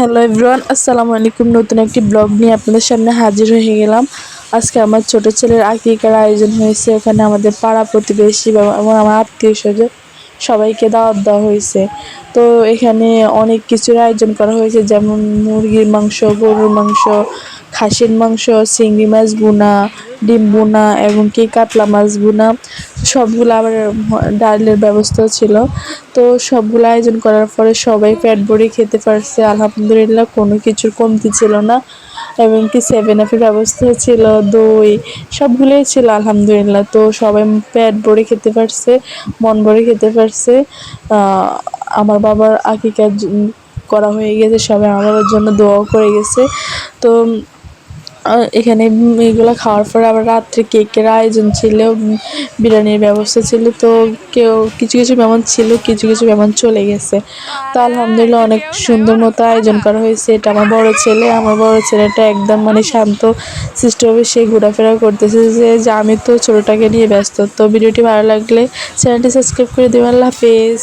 Hello everyone আসসালামু আলাইকুম। নতুন একটি ব্লগ নিয়ে আপনাদের সামনে হাজির হয়ে গেলাম। আজকে আমার ছোট ছেলের আকিকার আয়োজন হয়েছে। এখানে আমাদের পাড়া প্রতিবেশী এবং আমার আত্মীয় স্বজন সবাইকে দাওয়াত দেওয়া হয়েছে। তো এখানে অনেক কিছুর আয়োজন করা হয়েছে। যেমন মুরগির মাংস, গরুর মাংস, খাসির মাংস, চিংড়ি মাছ বোনা ডিম বোনা এবং কি কাতলা মাছ ভুনা। সবগুলো আবার ডালের ব্যবস্থা ছিল। তো সবগুলো আয়োজন করার পরে সবাই পেট ভরে খেতে পারছে। আলহামদুলিল্লাহ কোনো কিছুর কমতি ছিল না। এবং কি সেভেন আপের ব্যবস্থা ছিল, দই, সবগুলোই ছিল আলহামদুলিল্লাহ। তো সবাই পেট ভরে খেতে পারছে, মন ভরে খেতে পারছে। আমার বাবার আকিকা করা হয়ে গেছে, সবাই আমার জন্য দোয়াও করে গেছে। তো এখানে এগুলো খাওয়ার পরে আবার রাত্রে কেকের আয়োজন ছিল বিরিয়ানির ব্যবস্থা ছিল, তো কেউ কিছু কিছু মেহমান ছিল, কিছু কিছু মেহমান চলে গেছে। তো আলহামদুলিল্লাহ অনেক সুন্দর মতো আয়োজন করা হয়েছে। এটা আমার বড় ছেলে, আমার বড় ছেলেটা একদম মানে শান্ত সৃষ্টভাবে সে ঘোরাফেরা করতেছে যে আমি তো ছোটোটাকে নিয়ে ব্যস্ত, তো ভিডিওটি ভালো লাগলে চ্যানেলটি সাবস্ক্রাইব করে দেবেন। আল্লাহ হাফেজ।